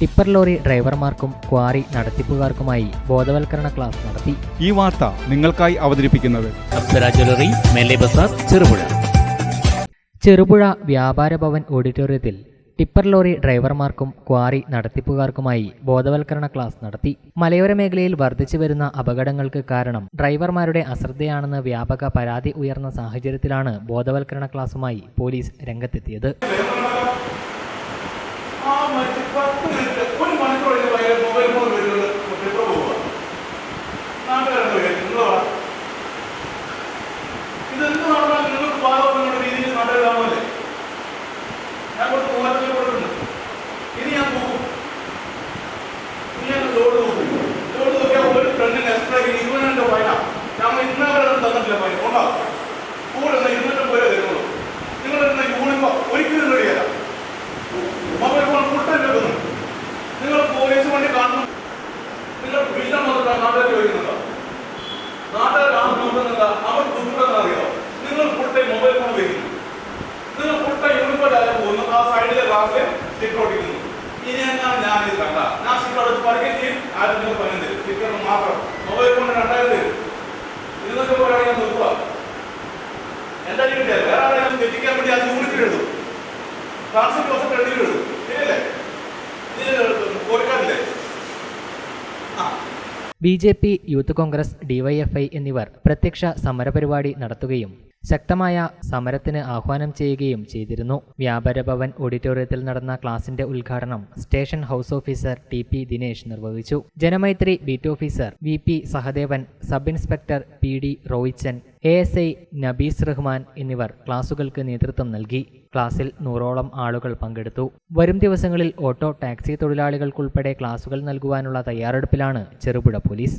Tipper lorry ഡ്രൈവർമാർക്കും quarry നടത്തിപ്പുകാർക്കുമായി ബോധവൽക്കരണ ക്ലാസ് നടത്തി. ഈ വാർത്ത നിങ്ങൾക്കായി അവതരിപ്പിക്കുന്നത് ചെറുപുഴ. ചെറുപുഴ വ്യാപാര ഭവൻ ഓഡിറ്റോറിയത്തിൽ ടിപ്പർ ലോറി ഡ്രൈവർമാർക്കും ക്വാറി നടത്തിപ്പുകാർക്കുമായി ബോധവൽക്കരണ ക്ലാസ് നടത്തി. മലയോര മേഖലയിൽ വർദ്ധിച്ചു വരുന്ന അപകടങ്ങൾക്ക് കാരണം ഡ്രൈവർമാരുടെ അശ്രദ്ധയാണെന്ന് വ്യാപക പരാതി ഉയർന്ന സാഹചര്യത്തിലാണ് ബോധവൽക്കരണ ക്ലാസുമായി പോലീസ് രംഗത്തെത്തിയത്. പത്ത് മിനിറ്റ് ഒരു കഴിഞ്ഞ് ഭയങ്കര മൊബൈൽ ഫോൺ വരുന്നത് ട്രിപ്പ് പോവുക നാട്ടുകാരെന്താ കാര്യം നിങ്ങൾ പറ ആ സൈഡിലെ ഗ്ലാസ്സിൽ സ്റ്റിക്കർ ഒട്ടിക്കുന്നു ഇനി എന്നാണ് ഞാൻ ഇത് കണ്ട? ഞാൻ സ്റ്റിക്കർ പറയുകയും ചെയ്യും പതിനും തരും മാത്രം. മൊബൈൽ ഫോൺ രണ്ടായിരം പറയുകയാണെങ്കിൽ ഞാൻ നോക്കുക എന്താ കിട്ടിയാൽ വേറെ ആരെങ്കിലും തെറ്റിക്കാൻ വേണ്ടി അത് യൂണിറ്റിൽ ട്രാൻസ്ഫർ ദിവസം രണ്ടിലും എഴുതും B J P youth Congress DYFI എന്നിവർ പ്രത്യക്ഷ സമരപരിപാടി നടത്തുകയും ശക്തമായ സമരത്തിന് ആഹ്വാനം ചെയ്യുകയും ചെയ്തിരുന്നു. വ്യാപാര ഭവൻ ഓഡിറ്റോറിയത്തിൽ നടന്ന ക്ലാസിന്റെ ഉദ്ഘാടനം station house officer T P Dinesh നിർവഹിച്ചു. Janamaithri beat officer V P Sahadevan sub inspector P D Roychan A S I Nabees Rahman എന്നിവർ ക്ലാസുകൾക്ക് നേതൃത്വം നൽകി. ക്ലാസ്സിൽ നൂറോളം ആളുകൾ പങ്കെടുത്തു. വരും ദിവസങ്ങളിൽ ഓട്ടോ ടാക്സി തൊഴിലാളികൾക്കുൾപ്പെടെ ക്ലാസുകൾ നൽകുവാനുള്ള തയ്യാറെടുപ്പിലാണ് ചെറുപുഴ പോലീസ്.